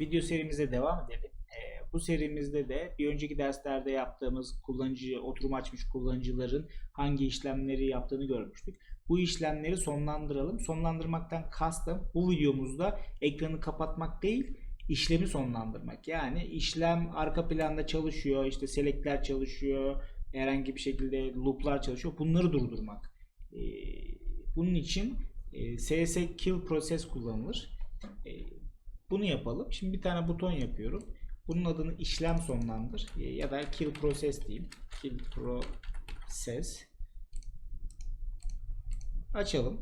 video serimize devam edelim. Ee, bu serimizde de bir önceki derslerde yaptığımız kullanıcı, oturum açmış kullanıcıların hangi işlemleri yaptığını görmüştük. Bu işlemleri sonlandıralım. Sonlandırmaktan kastım bu videomuzda ekranı kapatmak değil, işlemi sonlandırmak. Yani işlem arka planda çalışıyor, işte selectler çalışıyor, herhangi bir şekilde loop'lar çalışıyor. Bunları durdurmak. Ee, bunun için e, CS kill process kullanılır. Bunu yapalım. Şimdi bir tane buton yapıyorum. Bunun adını işlem sonlandır e, ya da kill process diyeyim. Kill process. Açalım.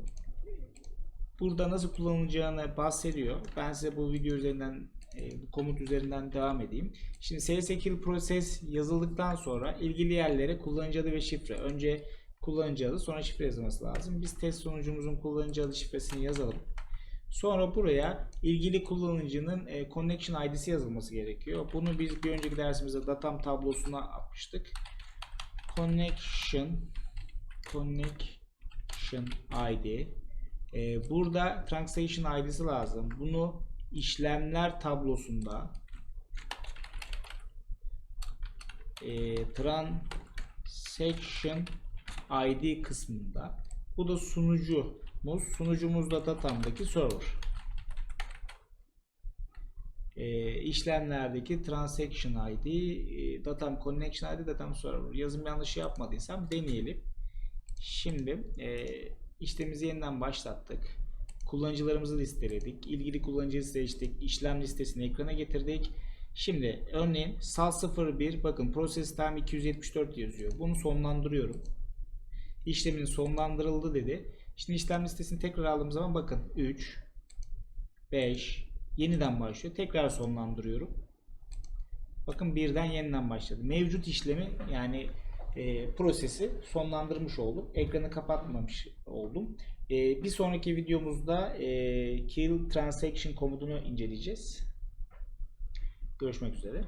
Burada nasıl kullanılacağını bahsediyor. Ben size bu video üzerinden e, bu komut üzerinden devam edeyim. Şimdi CS kill process yazıldıktan sonra ilgili yerlere kullanıcı adı ve şifre. Önce kullanıcı adı sonra şifre yazılması lazım. Biz test sonucumuzun kullanıcı adı şifresini yazalım. Sonra buraya ilgili kullanıcının e, connection ID'si yazılması gerekiyor. Bunu biz bir önceki dersimizde datam tablosuna atmıştık. Connection connection ID e, burada transaction ID'si lazım. Bunu işlemler tablosunda e, transaction ID kısmında bu da sunucumuz. Sunucumuz da datamdaki server. E, işlemlerdeki transaction ID, e, datam connection ID, datam server. Yazım yanlışı yapmadıysam deneyelim. Şimdi e, işlemimizi yeniden başlattık. Kullanıcılarımızı listeledik. İlgili kullanıcıyı seçtik. İşlem listesini ekrana getirdik. Şimdi örneğin sal 01 bakın process time 274 yazıyor. Bunu sonlandırıyorum. İşlemin sonlandırıldı dedi. Şimdi işlem listesini tekrar aldığım zaman bakın 3 5 yeniden başlıyor. Tekrar sonlandırıyorum. Bakın birden yeniden başladı. Mevcut işlemi yani e, prosesi sonlandırmış oldum. Ekranı kapatmamış oldum. E, bir sonraki videomuzda e, kill transaction komutunu inceleyeceğiz. Görüşmek üzere.